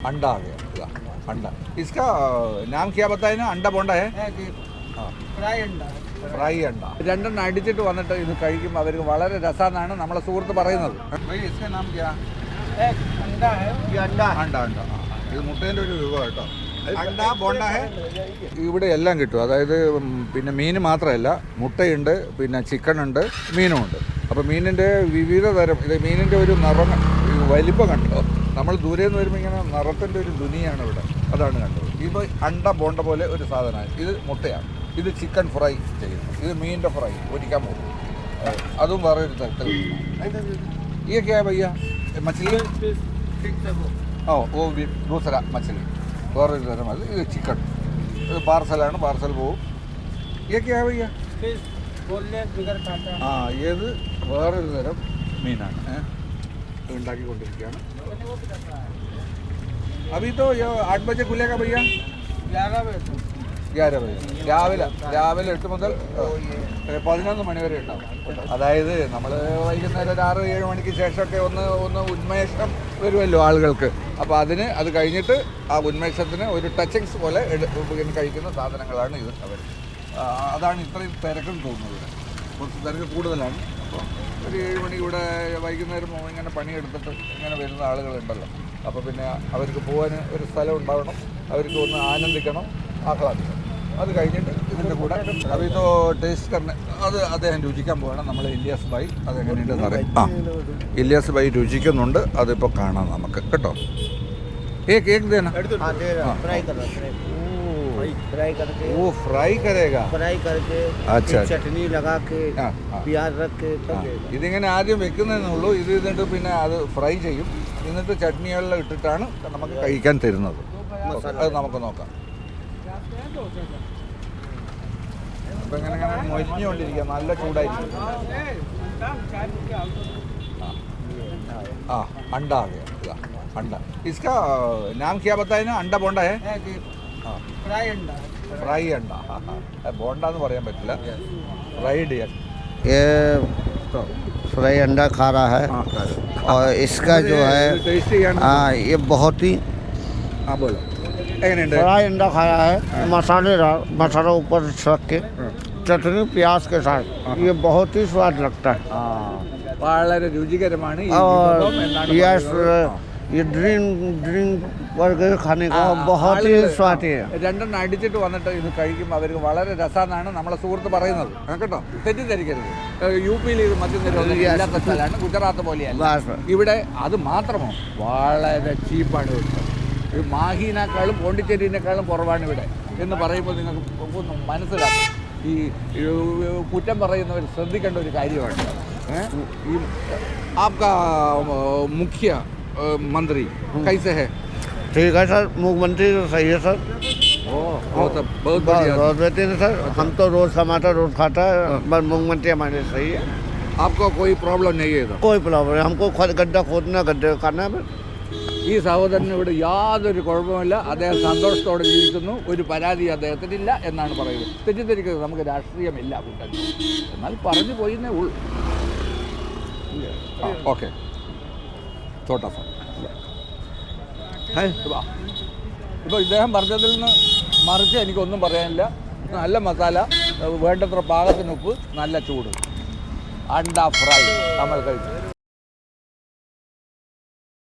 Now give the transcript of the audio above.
अंडा आ गया या, अंडा इसका अ, नाम क्या बताए ना अंडा बोंडा है हाँ ഫ്രൈ ഉണ്ട് ഫ്രൈ അണ്ട രണ്ടെണ്ണം അടിച്ചിട്ട് വന്നിട്ട് ഇത് കഴിക്കുമ്പോൾ അവർക്ക് വളരെ രസമെന്നാണ് നമ്മളെ സുഹൃത്ത് പറയുന്നത് ഭയ്, इसका नाम क्या? एक अंडा है ये अंडा അണ്ട അണ്ട ആ, ആ. ഇത് മുട്ടേൻ്റെ ഒരു രൂപ കേട്ടോ അണ്ട ബോണ്ട ഹെ ഇവിടെ എല്ലാം കിട്ടും അതായത് ഉം, പിന്നെ മീൻ മാത്രമല്ല മുട്ടയുണ്ട് പിന്നെ ചിക്കൻ ഉണ്ട് മീനും ഉണ്ട് അപ്പോൾ മീനിൻ്റെ വിവിധ തരം ഇത് മീനിൻ്റെ ഒരു നിറം ഈ വലിപ്പം കണ്ടോ നമ്മൾ ദൂരെ നിന്ന് വരുമ്പോൾ ഇങ്ങനെ നിറത്തിൻ്റെ ഒരു ദുനിയാണ് ഇവിടെ അതാണ് കണ്ടത് ഇപ്പോൾ അണ്ട ബോണ്ട പോലെ ഒരു സാധനമാണ് ഇത് മുട്ടയാണ് ഇത് ചിക്കൻ ഫ്രൈ ചെയ്യുന്നു ഇത് മീനിൻ്റെ ഫ്രൈ പൊരിക്കാൻ പോകും ഏഹ്, അതും വേറെ ഒരു തരത്തിൽ ये क्या है भैया ये मछली ठीक से वो ഓ ഓ ബി- ദൂസര മച്ചലി വേറൊരു തരം അത് ഇത് ചിക്കൻ ഇത് പാർസലാണ് പാർസൽ പോവും ഇതൊക്കെയാ ഭയ്യ फिश बोलने बिगर खाता ആ ഏത് വേറൊരു തരം മീനാണ് ഏ? ഉണ്ടാക്കിക്കൊണ്ടിരിക്കുകയാണ്. അഭി തോ ആട്ട് ബജെ ഖുലേഗാ ഭയ്യ ഗ്യാരഹ ബജെ. രാവിലെ രാവിലെ എട്ട് മുതൽ പതിനൊന്ന് മണിവരെ ഉണ്ടാവും. അതായത് നമ്മൾ വൈകുന്നേരം ഒരു ആറ് ഏഴ് മണിക്ക് ശേഷമൊക്കെ ഒന്ന് ഒന്ന് ഉന്മേഷം വരുമല്ലോ ആളുകൾക്ക്. അപ്പോൾ അതിന് അത് കഴിഞ്ഞിട്ട് ആ ഉന്മേഷത്തിന് ഒരു ടച്ചിങ്സ് പോലെ കഴിക്കുന്ന സാധനങ്ങളാണ് ഇത്. അവർ അതാണ് ഇത്രയും തിരക്കെന്ന് തോന്നുന്നത്. കുറച്ച് തിരക്ക് കൂടുതലാണ്. അപ്പോൾ ഒരു ഏഴ് മണി ഇവിടെ വൈകുന്നേരം ഇങ്ങനെ പണിയെടുത്തിട്ട് ഇങ്ങനെ വരുന്ന ആളുകളുണ്ടല്ലോ. അപ്പോൾ പിന്നെ അവർക്ക് പോകാൻ ഒരു സ്ഥലം ഉണ്ടാവണം. അവർക്ക് ഒന്ന് ആനന്ദിക്കണം ആഹ്ലാദിക്കണം. അത് കഴിഞ്ഞിട്ട് ഇതിന്റെ കൂടെ അവിതോ ടേസ്റ്റ് കറിന് അത് അദ്ദേഹം രുചിക്കാൻ പോകണം നമ്മൾ ഇല്ലിയാസ് ബൈ അതെങ്ങനെയുണ്ടെന്ന് അറിയാം. ആ ഇല്ലിയാസ് ബൈ രുചിക്കുന്നുണ്ട്. അതിപ്പോൾ കാണാം നമുക്ക്. കേട്ടോ? ഏ കേക്ക് തന്നെ. ആ फ्राई कर रहा फ्राई फ्राई करके ഓ ഫ്രൈ കരേഗാ फ्राई करके अच्छा, फिर चटनी लगा के ആ ആ प्याज रख के ആ. तब देगा ഇതിങ്ങനെ ആദ്യം വെക്കുന്നതേ ഉള്ളൂ ഇത് എന്നിട്ട് പിന്നെ അത് ഫ്രൈ ചെയ്യും എന്നിട്ട് ചട്നികളിൽ ഇട്ടിട്ടാണ് നമുക്ക് കഴിക്കാൻ തരുന്നത് അത് നമുക്ക് നോക്കാം അപ്പൊ ഇങ്ങനെ ഇങ്ങനെ മൊരിഞ്ഞുകൊണ്ടിരിക്കുക നല്ല ചൂടായിരിക്കും ആ अंडा आ गया या, अंडा इसका अ, नाम क्या बताए ना अंडा बोंडा है ആ फ्राई अंडा ഫ്രൈ അണ്ട ബോണ്ട എന്ന് പറയാൻ പറ്റില്ല ഫ്രൈഡ് ചെയ്യാൻ ये फ्राई अंडा खा रहा है और इसका जो है ടേസ്റ്റ് ചെയ്യാൻ हाँ ये बहुत ही ആ ബോലോ എങ്ങനെയുണ്ട് फ्राई अंडा खाया है मसालेदार मसाला ऊपर रख के चटनी प्याज के साथ ये बहुत ही स्वाद लगता है ആ വളരെ രുചികരമാണ് ഈ और വിഭവം എന്നാണ് यस പറയുന്നത്. ये ड्रिंक ड्रिंक बर्गर खाने ആ, का ആ, बहुत ही ആളുകള് स्वाद है രണ്ടെണ്ണം അടിച്ചിട്ട് വന്നിട്ട് ഇത് കഴിക്കുമ്പോൾ അവർക്ക് വളരെ രസമെന്നാണ് നമ്മളെ സുഹൃത്ത് പറയുന്നത് ആ, കേട്ടോ തെറ്റിദ്ധരിക്കരുത് ഏ, യു പിയിൽ ഇത് മദ്യനിരോധനം ഇല്ലാത്ത സ്ഥലമാണ് ഗുജറാത്ത് പോലെയല്ല बस बस। ഇവിടെ അത് മാത്രമോ വളരെ ചീപ്പാണ് ഇവിടുത്തെ ഈ മാഹിനേക്കാളും പോണ്ടിച്ചേരിനേക്കാളും കുറവാണ് ഇവിടെ എന്ന് പറയുമ്പോൾ നിങ്ങൾക്ക് ഒന്ന് മനസ്സിലാക്കും ഈ ഈ കുറ്റം പറയുന്നവർ ശ്രദ്ധിക്കേണ്ട ഒരു കാര്യമാണ് ഏ? ഈ ആപ്കാ മുഖ്യ ഏ, മന്ത്രി കൈസെ ഹെ ठीक है सर मुख्यमंत्री तो सही है सर बहुत बहुत बढ़िया बहुत बेहतरीन है सर हम तो रोज टमाटर रोज खाता है पर मुख्यमंत्री हमारे सही है आपको कोई प्रॉब्लम नहीं है इधर कोई प्रॉब्लम नहीं हमको खुद गड्ढा खोदना गड्ढे करना है बस। ഈ സഹോദരന് ഇവിടെ യാതൊരു കുഴപ്പമില്ല അദ്ദേഹം സന്തോഷത്തോടെ ജീവിക്കുന്നു ഒരു പരാതി അദ്ദേഹത്തിനില്ല എന്നാണ് പറയുന്നത് തെറ്റിദ്ധരിക്കുന്നത് നമുക്ക് രാഷ്ട്രീയമില്ല കൂട്ടത്തിൽ എന്നാൽ പറഞ്ഞു പോയിന്നേ ഉള്ളൂ ആ ഓക്കെ തോട്ടാ സാർ ഇപ്പോൾ ഇദ്ദേഹം പറഞ്ഞതിൽ നിന്ന് മറിച്ച് എനിക്കൊന്നും പറയാനില്ല. നല്ല മസാല വേണ്ടത്ര പാകത്തിന് ഉപ്പ് നല്ല ചൂട്. അണ്ട ഫ്രൈ നമ്മൾ കഴിച്ചു